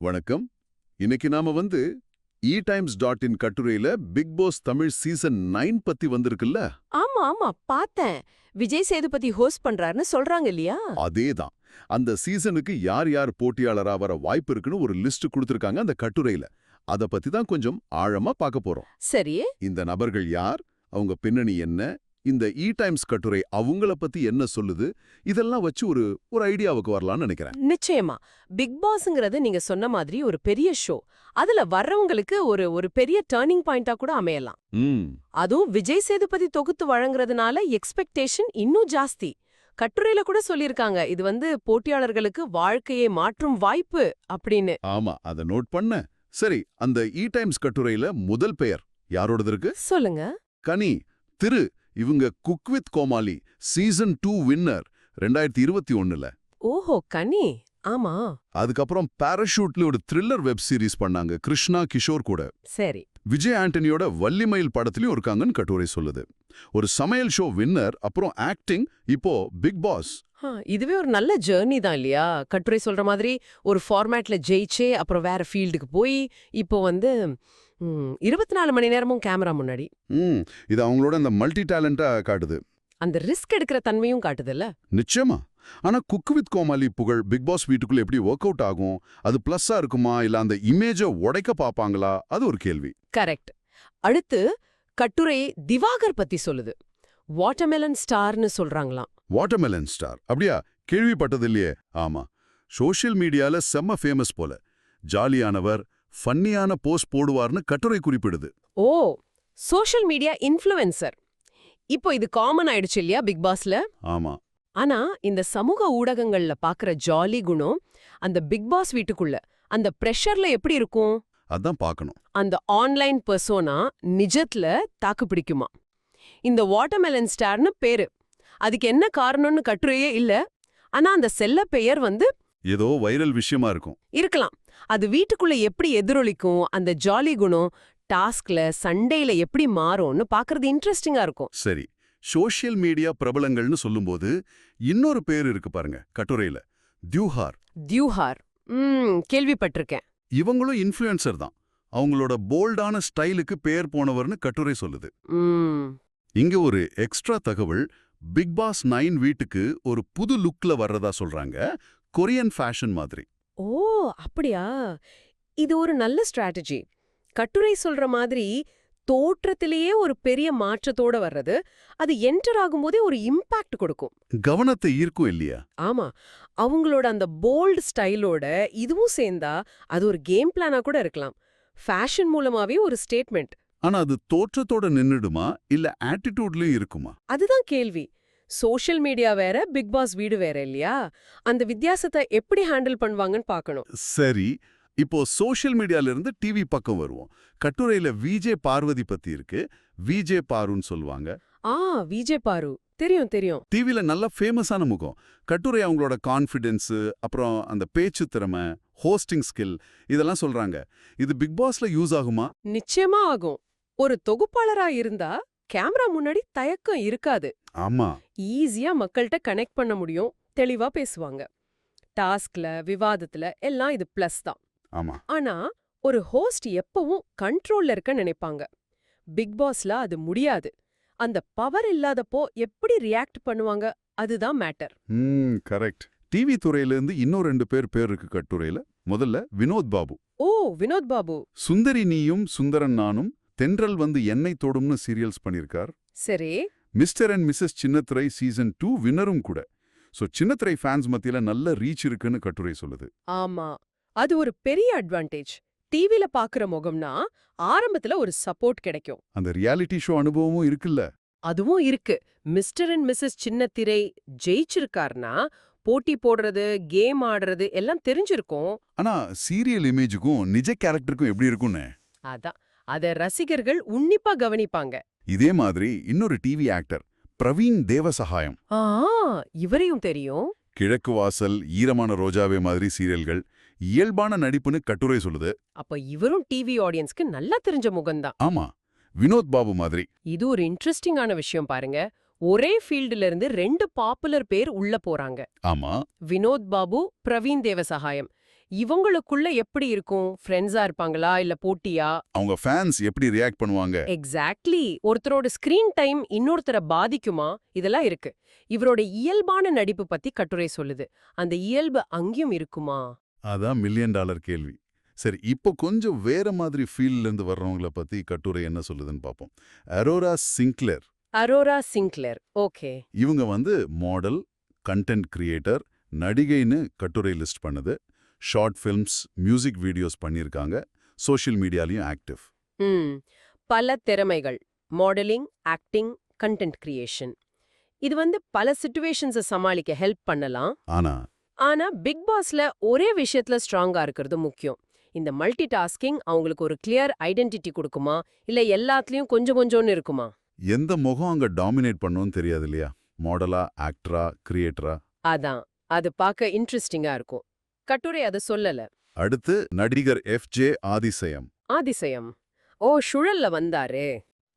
வணக்கம். இன்னைக்கு நாம வந்து E times dot in கட்டுரையில Bigg Boss Tamil season nine பத்தி வந்திருக்குல்ல? ஆமா ஆமா. பார்த்தேன். விஜய் சேதுபதி ஹோஸ்ட் பண்றாருன்னு சொல்றாங்க இல்லையா? அதேதான். அந்த சீசனுக்கு யார் யார் போட்டியாளரா வர வாய்ப்பு இருக்குன்னு ஒரு லிஸ்ட் கொடுத்திருக்காங்க அந்த கட்டுரையில. அத பத்தி தான் கொஞ்சம் ஆழமா பார்க்க போறோம். சரி. இந்த நபர்கள் யார்? அவங்க பின்னணி என்ன? இந்த இ டைம்ஸ் கட்டுரை அவங்கள பத்தி என்ன சொல்லுது? இதெல்லாம் வச்சு ஒரு ஒரு ஐடியாவுக்கு வரலாம்னு நினைக்கிறேன். நிச்சயமா. பிக் பாஸ்ங்கிறது நீங்க சொன்ன மாதிரி ஒரு பெரிய ஷோ அதுல வர்றவங்களுக்கு ஒரு ஒரு பெரிய டேர்னிங் பாயிண்டா கூட அமையலாம். அதுவும் விஜய் சேதுபதி தொகுத்து வழங்குறதுனால எக்ஸ்பெக்டேஷன் இன்னும் ஜாஸ்தி. கட்டுரையில கூட சொல்லிருக்காங்க இது வந்து போட்டியாளர்களுக்கு வாழ்க்கையை மாற்றும் வாய்ப்பு அப்படின்னு. ஆமா அத நோட் பண்ண. சரி அந்த இ டைம்ஸ் கட்டுரையில முதல் பெயர் யாரோடது இருக்கு? சொல்லுங்க. கனி திரு இவங்க cook with Comali season two winner ரெண்டாயிரத்தி இருபத்தி ஒண்ணுல. ஓஹோ கனி. ஆமா. அதுக்கப்புறம் பாராஷூட்ல ஒரு த்ரில்லர் வெப் சீரிஸ் பண்ணாங்க கிருஷ்ணா கிஷோர் கூட. சரி. விஜய் ஆண்டனியோட வள்ளிமயில் படத்துலயும் இருக்காங்கன்னு கட்டுரை சொல்லுது. ஒரு சமையல் ஷோ வின்னர் அப்புறம் ஆக்டிங் இப்போ பிக் பாஸ் இதுவே ஒரு நல்ல ஜேர்னி தான் இல்லையா? கட்டுரை சொல்ற மாதிரி ஒரு ஃபார்மேட்ல ஜெயிச்சே அப்புறம் வேற ஃபீல்டுக்கு போய் இப்போ வந்து இருபத்தி நாலு மணி நேரமும் கேமரா முன்னாடி. ம் இது அவங்களோட அந்த மல்டி டேலண்டா காட்டுது. அந்த ரிஸ்க் எடுக்கிற தன்மையும் காட்டுதுல்ல? நிச்சயமா. ஆனா குக் வித் கோமாளி புகழ் பிக் பாஸ் வீட்டுக்குள்ள எப்படி ஒர்க் அவுட் ஆகும்? அது பிளஸ்ஸா இருக்குமா? இல்ல அந்த இமேஜை உடைக்க பாப்பாங்களா? அது ஒரு கேள்வி. கரெக்ட் அடுத்து கட்டுரை திவாகர் பத்தி சொல்லுது. வாட்டர்மெலன் ஸ்டார்னு சொல்றாங்களாம். வாட்டர்மெலன் ஸ்டார் அப்படியா? கேள்விப்பட்டது இல்லையே. ஆமா. சோஷியல் மீடியால செம்ம ஃபேமஸ் போல. ஜாலியானவர் ஃபன்னியான போஸ்ட் போடுவார்னு கட்டுரை குறிப்பிடுது. ஓ சோஷியல் மீடியா இன்ஃப்ளூயன்சர். இப்போ இது காமன் ஆயிடுச்சு இல்லையா பிக் பாஸ்ல? ஆமா. ஆனா இந்த சமூக ஊடகங்கள்ல பாக்குற ஜாலி குணம் அந்த பிக் பாஸ் வீட்டுக்குள்ள அந்த பிரஷர்ல எப்படி இருக்கும்? அதான் பார்க்கணும் அந்த ஆன்லைன் பர்சோனா நிஜத்துல தாக்கு பிடிக்குமா? இந்த வாட்டர்மெலன் ஸ்டார்னு பேரு. அதுக்கு என்ன காரணம்னு கட்டுரையே இல்ல. ஆனா அந்த செல்ல பெயர் வந்து ஏதோ வைரல் விஷயமா இருக்கும். இருக்கலாம். அது வீட்டுக்குள்ள எப்படி எதிரொலிக்கும் அந்த ஜாலி குணம் டாஸ்க்ல சண்டேல எப்படி மாறும்னு பாக்குறது இன்ட்ரெஸ்டிங்கா இருக்கும். சரி சோஷியல் மீடியா பிரபலங்கள்னு சொல்லும்போது இன்னொரு பேர் இருக்கு பாருங்க கட்டுரையில தியூஹார். தியூஹார். ம் கேள்விப்பட்டிருக்கேன். இவங்களும் இன்ஃப்ளூயன்சர் தான். அவங்களோட போல்டான ஸ்டைலுக்கு பேர் போனவர்னு கட்டுரை சொல்லுது. இங்க ஒரு எக்ஸ்ட்ரா தகவல் பிக் பாஸ் நைன் வீட்டுக்கு ஒரு புது லுக்ல வர்றதா சொல்றாங்க கொரியன் ஃபேஷன் மாதிரி. ஓ அப்படியா? இது ஒரு நல்ல ஸ்ட்ராட்டஜி. கட்டுரை சொல்ற மாதிரி தோற்றத்திலேயே ஒரு பெரிய மாற்றத்தோட வர்றது அது என்டர் ஆகும்போதே ஒரு இம்பாக்ட் கொடுக்கும். கவனத்தை ஈர்க்கும் இல்லையா? ஆமா. அவங்களோட அந்த போல்ட் ஸ்டைலோட இதுவும் சேர்ந்தா அது ஒரு கேம் பிளானா கூட இருக்கலாம். ஃபேஷன் மூலமாவே ஒரு ஸ்டேட்மெண்ட். ஆனா அது தோற்றத்தோட நின்னுடுமா? இல்ல ஆட்டிடியூட்லயும் இருக்குமா? அதுதான் கேள்வி. சோஷியல் மீடியா வேற பிக் பாஸ் வீடு வேற இல்லையா? அந்த வித்தியாசத்தை எப்படி ஹேண்டில் பண்ணுவாங்கன்னு பார்க்கணும். சரி இப்போ சோஷியல் மீடியால இருந்து டிவி பக்கம் வருவோம். கட்டுரையில விஜே பார்வதி பத்தி இருக்கு. விஜே பாருன்னு சொல்லுவாங்க. ஆ விஜய் பாரு. தெரியும் தெரியும். டிவில நல்ல ஃபேமஸான முகம். கட்டுரை அவங்களோட கான்ஃபிடென்ஸ் அப்புறம் அந்த பேச்சு திறமை ஹோஸ்டிங் ஸ்கில் இதெல்லாம் சொல்றாங்க. இது பிக் பாஸ்ல யூஸ் ஆகுமா? நிச்சயமா ஆகும். ஒரு தொகுப்பாளரா இருந்தா கேமரா முன்னாடி தயக்கம் இருக்காது. ஆமா. ஈஸியா மக்கள்கிட்ட கனெக்ட் பண்ண முடியும் தெளிவா பேசுவாங்க. டாஸ்க்ல விவாதத்துல எல்லாம் இது பிளஸ் தான். ஆமா. ஆனா ஒரு ஹோஸ்ட் எப்பவும் கண்ட்ரோல்ல இருக்க நினைப்பாங்க. பிக் பாஸ்ல அது முடியாது. அந்த பவர் இல்லாதப்போ எப்படி ரியாக்ட் பண்ணுவாங்க அதுதான் மேட்டர் ம் கரெக்ட் டிவி துறையில இருந்து இன்னும் ரெண்டு பேர் பேர் இருக்கு கட்டுரையில. முதல்ல வினோத் பாபு. ஓ வினோத் பாபு. சுந்தரி நீயும் சுந்தரன் நானும் தென்றல் வந்து எண்ணெய் தொடும்னு சீரியல்ஸ் பண்ணிருக்கார். சரி. மிஸ்டர் அண்ட் மிஸ்ஸஸ் சின்னத்திரை சீசன் டூ வின்னரும் கூட. சோ சின்னத்திரை ஃபேன்ஸ் மத்தியில நல்ல ரீச் இருக்குன்னு கட்டுரை சொல்லுது. ஆமா. அது ஒரு பெரிய அட்வான்டேஜ் டிவில பாக்குற முகம்னா ஆரம்பத்துல ஒரு சப்போர்ட் கிடைக்கும். அந்த ரியாலிட்டி ஷோ அனுபவமும் இருக்குல்ல? அதுவும் இருக்கு. மிஸ்டர் அண்ட் மிஸ்ஸஸ் சின்னத்திரை ஜெயிச்சிருக்காருன்னா போட்டி போடுறது கேம் ஆடுறது எல்லாம் தெரிஞ்சிருக்கும். ஆனா சீரியல் இமேஜுக்கும் நிஜ கேரக்டருக்கும் எப்படி இருக்கும்னு? அதான். அத ரசிகர்கள் உன்னிப்பா கவனிப்பாங்க. இதே மாதிரி இன்னொரு டிவி ஆக்டர் பிரவீன் தேவசகாயம் ஆ இவரையும் தெரியும். கிழக்கு வாசல் ஈரமான ரோஜாவே மாதிரி சீரியல்கள் இயல்பான நடிப்புன்னு கட்டுரை சொல்லுது. அப்ப இவரும் டிவி ஆடியன்ஸ்க்கு நல்லா தெரிஞ்ச முகம்தான் ஆமா வினோத் பாபு மாதிரி. இது ஒரு இன்ட்ரெஸ்டிங்கான விஷயம் பாருங்க. ஒரே ஃபீல்டுல இருந்து ரெண்டு பாப்புலர் பேர் உள்ள போறாங்க. ஆமா. வினோத் பாபு பிரவீன் தேவசகாயம் இவங்களுக்குள்ள எப்படி இருக்கும்? ஃப்ரெண்ட்ஸா இருப்பாங்களா? இல்ல போட்டியா? அவங்க ஃபேன்ஸ் எப்படி ரியாக்ட் பண்ணுவாங்க? எக்ஸாக்ட்லி ஒருத்தரோட ஸ்கிரீன் டைம் இன்னொருத்தரை பாதிக்குமா? இதெல்லாம் இருக்கு. இவரோட இயல்பான நடிப்பு பத்தி கட்டுரை சொல்லுது. அந்த இயல்பு அங்கேயும் இருக்குமா? அதான் மில்லியன் டாலர் கேள்வி. சரி இப்போ கொஞ்சம் வேற மாதிரி ஃபீல்ட்ல இருந்து வர்றவங்கள பத்தி கட்டுரை என்ன சொல்லுதுன்னு பார்ப்போம் Aurora Sinclair Aurora Sinclair okay இவங்க வந்து மாடல் கண்டென்ட் கிரியேட்டர் நடிகைன்னு கட்டுரை லிஸ்ட் பண்ணுது. ஷார்ட் ஃபிலிம்ஸ் மியூசிக் வீடியோஸ் பண்ணியிருக்காங்க சோஷியல் மீடியாலையும் ஆக்டிவ். ம். பல திறமைகள். Modelling acting content creation. இது வந்து பல சிச்சுவேஷன்ஸை சமாளிக்க ஹெல்ப் பண்ணலாம். ஆனா ஆனா பிக் பாஸ்ல ஒரே விஷயத்துல ஸ்ட்ராங்கா இருக்கிறது முக்கியம். இந்த மல்டி டாஸ்கிங் அவங்களுக்கு ஒரு கிளியர் ஐடென்டிட்டி கொடுக்குமா? இல்ல எல்லாத்துலயும் கொஞ்சம் கொஞ்சம்னு இருக்குமா? எந்த முகம் அங்க டாமினேட் பண்ணுன்னு தெரியாது இல்லையா? மாடலா ஆக்டரா கிரியேட்டரா? அதான். அது பார்க்க இன்ட்ரெஸ்டிங்கா இருக்கும். கட்டுரை அதை சொல்லல. அடுத்து நடிகர் எஃப் ஜே ஆதிசயம். ஆதிசயம். ஓ சுழல்ல வந்தாரே.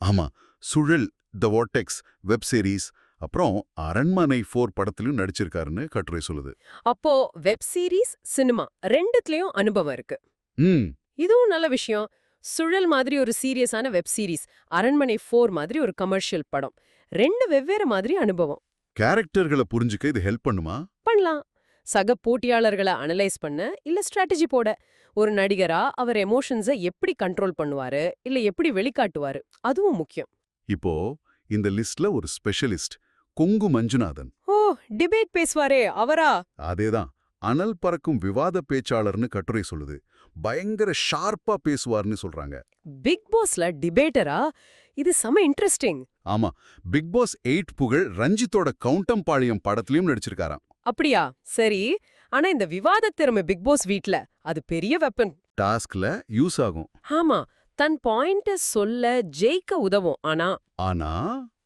ஆமா சுழல் த வாட்டெக்ஸ் வெப் சீரிஸ் அப்புறம் அரண்மனை ஃபோர் படத்திலும் நடிச்சிருக்காருன்னு கட்டுரை சொல்லுது. அப்போ வெப் சீரிஸ் சினிமா ரெண்டுத்துலயும் அனுபவம் இருக்கு. ம். இதுவும் நல்ல விஷயம். சுழல் மாதிரி ஒரு சீரியஸான வெப் சீரிஸ் அரண்மனை ஃபோர் மாதிரி ஒரு கமர்ஷியல் படம். ரெண்டு வெவ்வேறு மாதிரி அனுபவம். கேரக்டர்களை புரிஞ்சுக்க இது ஹெல்ப் பண்ணுமா? பண்ணலாம். சக போட்டியாளர்களை அனலைஸ் பண்ண இல்ல ஸ்ட்ராட்டஜி போட. ஒரு நடிகரா அவர் எமோஷன்ஸை எப்படி கண்ட்ரோல் பண்ணுவாரு இல்ல எப்படி வெளிக்காட்டுவாரு அதுவும் முக்கியம். இப்போ இந்த லிஸ்ட்ல ஒரு ஸ்பெஷலிஸ்ட் கொங்கு மஞ்சுநாதன். ஓ டிபேட் பேசுவாரே அவரா? அதேதான். அனல் பறக்கும் விவாத பேச்சாளர்னு கட்டுரை சொல்லுது. பயங்கர ஷார்ப்பா பேசுவார்னு சொல்றாங்க. பிக் பாஸ்ல டிபேட்டரா இது செம இன்ட்ரெஸ்டிங் ஆமா. பிக் பாஸ் எயிட் புகழ் ரஞ்சித்தோட கவுண்டம்பாளையம் படத்துலயும் நடிச்சிருக்காராம். அப்படியா? சரி. ஆனா இந்த விவாத திறமை பிக் பாஸ் வீட்ல அது பெரிய வெப்பன் டாஸ்க்ல யூஸ் ஆகும். ஆமா. தன் பாயிண்ட சொல்ல ஜெயிக்க உதவும். ஆனா ஆனா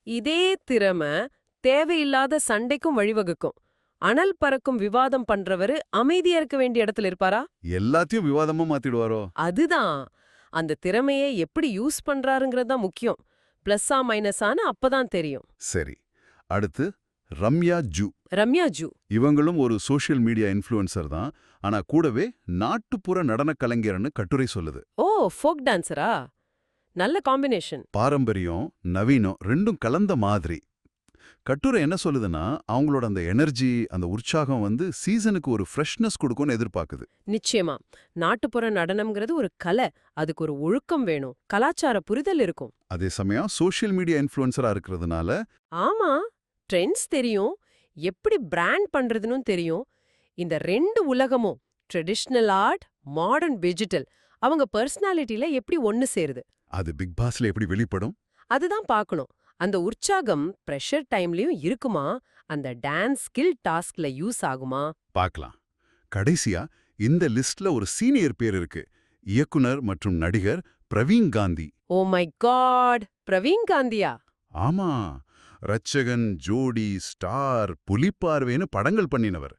இதே திறமை தேவையில்லாத சண்டைக்கும் வழிவகுக்கும். அனல் பறக்கும் விவாதம் பண்றவரு அமைதியா இருக்க வேண்டிய இடத்துல இருப்பாரா? எல்லாத்தையும் விவாதமா மாத்திடுவாரோ? அதுதான். அந்த திறமையை எப்படி யூஸ் பண்றாருங்கிறது தான் முக்கியம். பிளஸ்ஸா மைனஸான அப்பதான் தெரியும். சரி. அடுத்து ரம்யா ஜூ. ரம்யா ஜூ. இவங்களும் ஒரு சோஷியல் மீடியா இன்ஃப்ளூயன்சர் தான். ஆனா கூடவே நாட்டுப்புற நடனக் கலைஞர்னு கட்டுரை சொல்லுது. ஓ ஃபோக் டான்சரா நல்ல காம்பினேஷன். பாரம்பரியம் நவீனம் ரெண்டும் கலந்த மாதிரி. கட்டுரை என்ன சொல்லுதுன்னா அவங்களோட அந்த எனர்ஜி அந்த உற்சாகம் வந்து சீசனுக்கு ஒரு ஃப்ரெஷ்னஸ் கொடுக்கும்னு எதிர்பார்க்குது. நிச்சயமா. நாட்டுப்புற நடனம்ங்கிறது ஒரு கலை. அதுக்கு ஒரு ஒழுக்கம் வேணும். கலாச்சார புரிதல் இருக்கும். அதே சமயம் சோஷியல் மீடியா இன்ஃப்ளூயன்சரா இருக்கிறதுனால ஆமா. ட்ரெண்ட்ஸ் தெரியும் எப்படி பிராண்ட் பண்றதுன்னு தெரியும். இந்த ரெண்டு உலகமும் ட்ரெடிஷ்னல் ஆர்ட் மாடர்ன் டிஜிட்டல் அவங்க பர்சனாலிட்டில எப்படி ஒன்னு சேருது? அது பிக் பாஸ்ல எப்படி வெளிப்படும்? அதுதான் பார்க்கணும் அந்த உற்சாகம் ப்ரெஷர் டைம்லயும் இருக்குமா? அந்த டான்ஸ் ஸ்கில் டாஸ்க்ல யூஸ் ஆகுமா? பார்க்கலாம் கடைசியா இந்த லிஸ்ட்ல ஒரு சீனியர் பேர் இருக்கு. இயக்குனர் மற்றும் நடிகர் Praveen Gandhi. Oh my god! Praveen காந்தியா? ஆமா. ரட்சகன் ஜோடி ஸ்டார் புலிப்பார்வேன்னு படங்கள் பண்ணினவர்.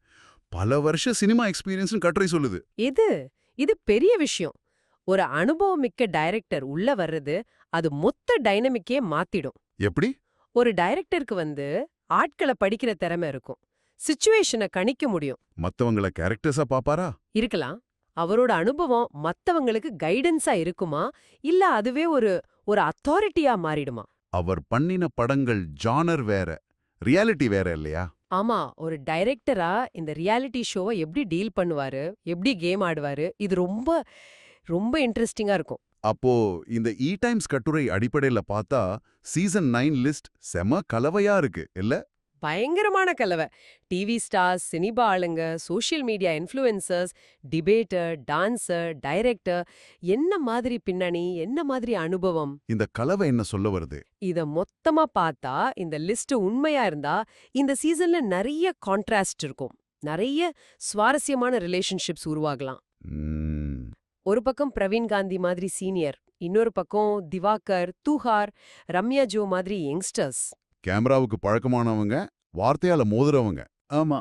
பல வருஷ சினிமா எக்ஸ்பீரியன்ஸ் கட்டுரை சொல்லுது. இது இது பெரிய விஷயம். ஒரு அனுபவமிக்க டைரக்டர் உள்ள வர்றது அது மொத்த டைனமிக்கே மாத்திடும். எப்படி? ஒரு டைரக்டருக்கு வந்து ஆட்களை படிக்கிற திறமை இருக்கும். சிச்சுவேஷனை கணிக்க முடியும். மத்தவங்கள கேரக்டர்ஸா பாப்பாரா? இருக்கலாம். அவரோட அனுபவம் மத்தவங்களுக்கு கைடன்ஸா இருக்குமா? இல்ல அதுவே ஒரு ஒரு அத்தாரிட்டியா மாறிடுமா? அவர் பண்ணின படங்கள் ஜானர் வேற ரியாலிட்டி வேற இல்லையா? ஆமா ஒரு டைரக்டரா இந்த ரியாலிட்டி ஷோவை எப்படி டீல் பண்ணுவாரு எப்படி கேம் ஆடுவாரு இது ரொம்ப ரொம்ப இன்ட்ரெஸ்டிங்கா இருக்கும். அப்போ இந்த இ டைம்ஸ் கட்டுரை அடிப்படையில பார்த்தா சீசன் நைன் லிஸ்ட் செம கலவையா இருக்கு இல்ல? பயங்கரமான கலவை. டிவி ஸ்டார்ஸ் சினிபா ஆளுங்க social media influencers debater dancer director என்ன மாதிரி பின்னணி என்ன மாதிரி அனுபவம்? இந்த கலவை என்ன சொல்ல வருது? இத மொத்தமா பார்த்தா இந்த லிஸ்ட் உண்மையா இருந்தா இந்த சீசன்ல நிறைய கான்ட்ராஸ்ட் இருக்கும். நிறைய சுவாரஸ்யமான ரிலேஷன்ஷிப்ஸ் உருவாகலாம். ஒரு பக்கம் பிரவீன் காந்தி மாதிரி சீனியர் இன்னொரு பக்கம் திவாகர் தூஹார் ரம்யா ஜோ மாதிரி யங்ஸ்டர்ஸ் கேமராவுக்கு பழக்கமானவங்க வார்த்தையால மோதுறவங்க. ஆமா.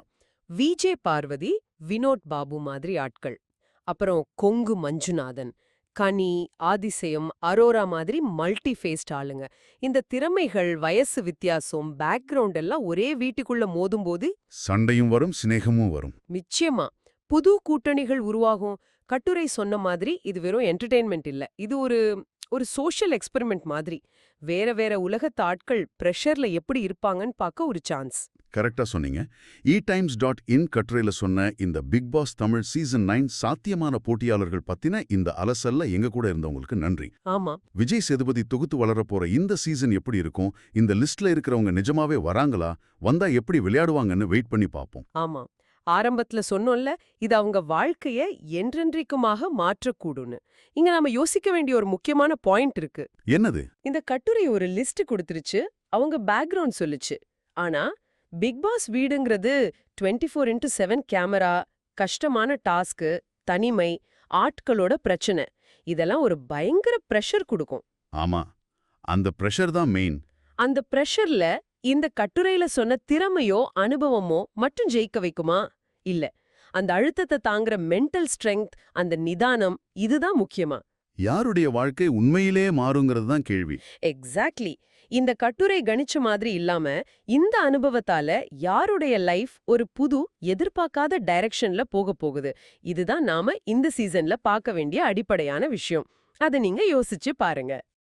விஜே பார்வதி வினோத் பாபு மாதிரி ஆட்கள். அப்புறம் கொங்கு மஞ்சுநாதன் கனி ஆதிசயம் அரோரா மாதிரி மல்டி ஃபேஸ்ட் ஆளுங்க. இந்த திறமைகள் வயசு வித்தியாசம் பேக்ரவுண்ட் எல்லாம் ஒரே வீட்டுக்குள்ள மோதும்போது சண்டையும் வரும் சிநேகமும் வரும். நிச்சயமா. புது கூட்டணிகள் உருவாகும். கட்டுரை சொன்ன மாதிரி இது வெறும் என்டர்டெயின்மெண்ட் இல்ல. இது ஒரு ஒரு சோஷியல் எக்ஸ்பெரிமெண்ட் மாதிரி. வேற வேற உலகத்து ஆட்கள் ப்ரெஷர்ல எப்படி இருப்பாங்கன்னு பார்க்க ஒரு சான்ஸ் கரெக்டா சொன்னீங்க. இ டைம்ஸ் டாட் இன் கட்டுரையில சொன்ன இந்த Bigg Boss Tamil season nine சாத்தியமான போட்டியாளர்கள் பத்தின இந்த அலசல்ல எங்க கூட இருந்தவங்களுக்கு நன்றி. ஆமா. விஜய் சேதுபதி தொகுத்து வளரப் போற இந்த சீசன் எப்படி இருக்கும்? இந்த லிஸ்ட்ல இருக்கிறவங்க நிஜமாவே வராங்களா? வந்தா எப்படி விளையாடுவாங்கன்னு வெயிட் பண்ணி பார்ப்போம். ஆமா. ஆரம்பத்துல சொன்னோம்ல இது அவங்க வாழ்க்கைய என்றென்றைக்குமாக மாற்றக்கூடும்னு. இங்க நாம யோசிக்க வேண்டிய ஒரு முக்கியமான பாயிண்ட் இருக்கு. என்னது? இந்த கட்டுரை ஒரு லிஸ்ட் கொடுத்துருச்சு அவங்க பேக்ரவுண்ட் சொல்லுச்சு. ஆனா Bigg Boss வீடுங்கிறது twenty four into seven camera கஷ்டமான டாஸ்க்கு தனிமை ஆட்களோட பிரச்சனை. இதெல்லாம் ஒரு பயங்கர ப்ரெஷர் கொடுக்கும். ஆமா அந்த பிரஷர் தான் மெயின் அந்த ப்ரெஷர்ல இந்த கட்டுரையில சொன்ன திறமையோ அனுபவமோ மட்டும் ஜெயிக்க வைக்குமா? இல்ல. அந்த அழுத்தத்தை தாங்குற மென்டல் ஸ்ட்ரெங்க் அந்த நிதானம் இதுதான் முக்கியமா. யாருடைய வாழ்க்கை உண்மையிலே மாறுங்கிறது தான் கேள்வி. எக்ஸாக்ட்லி இந்த கட்டுரை கணிச்ச மாதிரி இல்லாம இந்த அனுபவத்தால யாருடைய லைஃப் ஒரு புது எதிர்பார்க்காத டைரக்ஷன்ல போக போகுது. இதுதான் நாம இந்த சீசன்ல பார்க்க வேண்டிய அடிப்படையான விஷயம். அதை நீங்க யோசிச்சு பாருங்க.